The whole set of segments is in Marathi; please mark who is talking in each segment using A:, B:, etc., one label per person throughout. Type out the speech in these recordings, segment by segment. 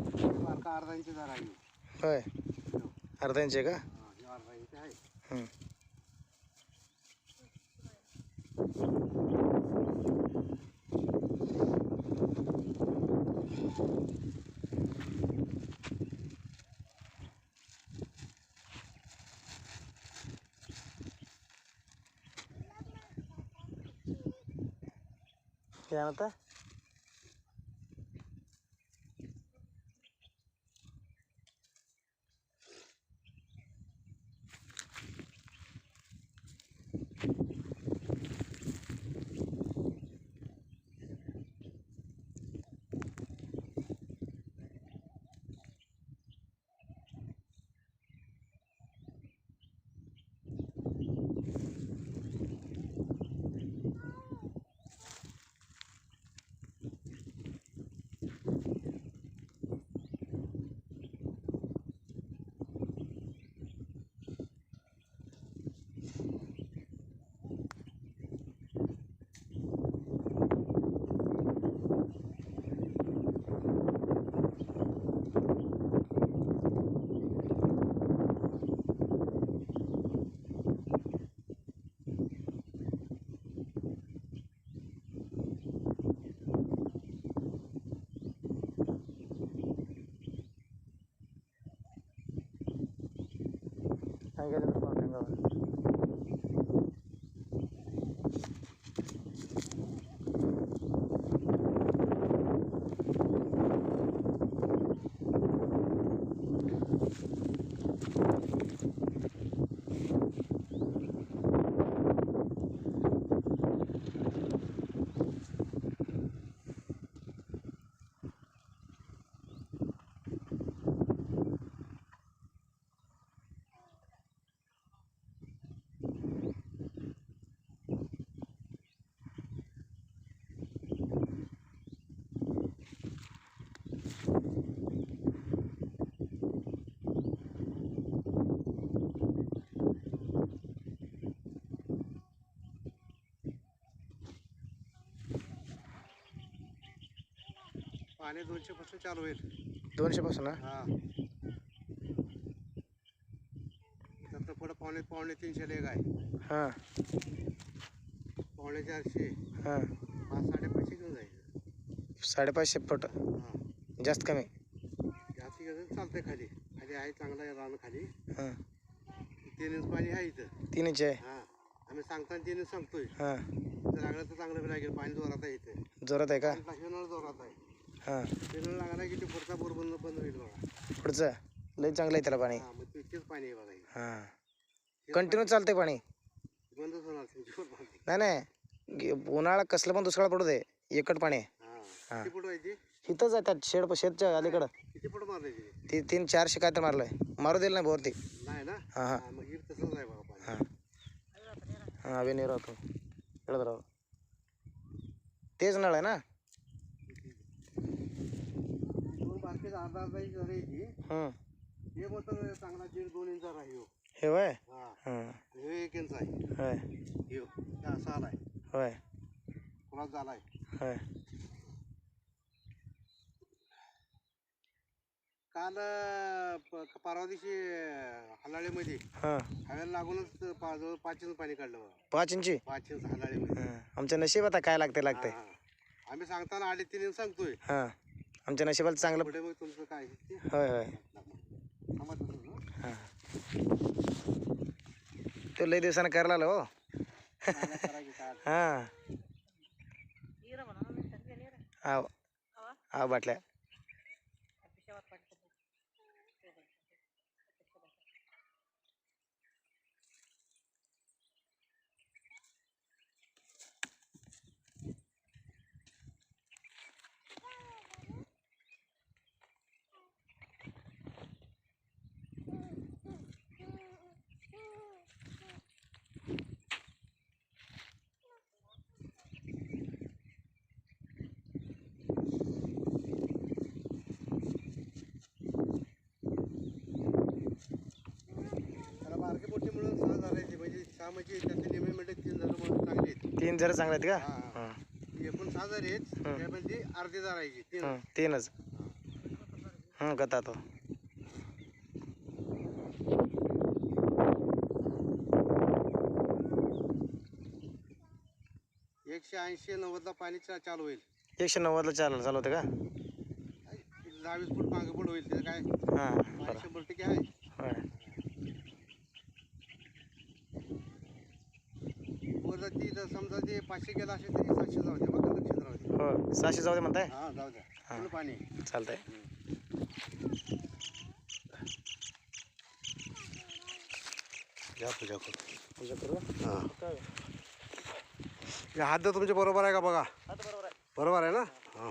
A: बारका अर्धा इंच जरा आहे
B: होय. अर्धा इंच आहे का?
A: हा, हे अर्धा इंच आहे.
B: 给这个放这个。
A: पाणी दोनशे पासून चालू होईल.
B: दोनशे पासून ना
A: हा. नंतर पुढं पावणे पावणे तीनशे लेग आहे.
B: हां.
A: पावणे चारशे.
B: हां.
A: पाच साडेपाचशे घेऊन जायचं
B: साडेपाचशे फूट.
A: हां.
B: जास्त कमी?
A: जास्ती कसं चालतंय खाली. खाली आहे चांगलं आहे रान खाली.
B: हां.
A: तीन इंच पाणी आहे इथं.
B: तीन इंच आहे?
A: हां. आम्ही सांगताना तीन इंच सांगतोय.
B: हां.
A: जर लागलं तर चांगलं लागेल. पाणी जोरात आहे इथे.
B: जोरात आहे का?
A: नळ जोरात आहे.
B: हां.
A: पेरला लागला की ते पुढचा बोर
B: पुढचं? लई चांगलं आहे त्याला पाणी.
A: हा
B: कंटिन्यू चालतंय पाणी. नाही नाही उन्हाळा कसलं पण दुष्काळ पडू दे एकट पाणी आहे.
A: हा.
B: इथंच आहे त्यात शेड शेडच्या अलीकडं.
A: किती फुट मारायची
B: ती तीन चारशे काय तर मारलं आहे मारू दिलं नाही बोर
A: हा ना?
B: हां हां.
A: हा, मग
B: अभिनय राहतो. तेच नळ आहे ना? हं.
A: हे चांगला दीड दोन इंच
B: हे. वय?
A: हा.
B: हं.
A: एक इंच आहे.
B: होय.
A: हे असा आलाय.
B: होय.
A: कुणाच झालाय?
B: होय.
A: काल अं, प- परवा दिवशी हलाळीमध्ये
B: हां.
A: हव्याला लागूनच पा- जवळ पाच इंच पाणी काढलं बघा.
B: पाच इंची?
A: पाच इंच हलाळीमध्ये
B: हं. आमच्या नशीब आता काय लागते लागते
A: हा, हा. आम्ही सांगताना अडीच तीन इंच सांगतोय.
B: हां. आमच्या नशिबाला चांगलं
A: पुढे मग तुमचं काय ते?
B: होय होय.
A: थांबा तसंच, हं.
B: हां. तो लई दिवसानं करायला आलो हो.
A: काय करा की काय
B: हां. बाटल्या
A: सहा म्हणजे त्याचे निम्मे म्हणजे तीन जण मग चांगले आहेत
B: तीन जरा चांगले आहेत का?
A: हा, एकूण सहा जर आहेत त्यामध्ये अर्धे धरायचे तीन.
B: हं, तीनच. हं गता तो.
A: एकशे ऐंशी नव्वदला पाणी चा- चालू होईल.
B: एकशे नव्वदला चाल चालू होतं का?
A: एक दहा वीस फूट मागे पुढे होईल त्याचं काय?
B: हां
A: पाणी
B: बरं
A: शंभर टक्के आहे.
B: होय
A: वर ती जर समजा ते पाचशे गेला असेल तरी सातशे जाऊ द्या बघा लक्षात राहू द्या
B: हो सहाशे जाऊ दे म्हणताय?
A: हा जाऊ द्या फुल पाणी.
B: चालतंय.
A: घ्या पूजा करू.
B: पूजा करू?
A: हां. हे हात तर तुमचे बरोबर आहे का बघा?
B: बरोबर आहे.
A: बरोबर आहे ना? हां.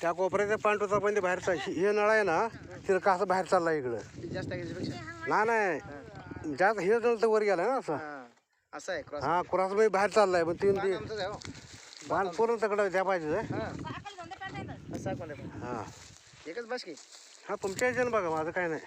A: त्या कोपऱ्याच्या पांडूचा पण ते बाहेरचा हे नळ आहे ना तिथं का असं बाहेर चालला इकडं?
B: जास्त टाकायच्यापेक्षा
A: नाही नाही. जास्त हिर झालं तर वर गेला ना असं.
B: असं आहे क्रॉस
A: बाई बाहेर चाललाय पण तीन ते
B: आहे
A: बाण पूर्ण तकडं द्या पाहिजे हा.
B: एकच बस की.
A: हा तुमच्या याच्यानं बघा माझं काय नाही.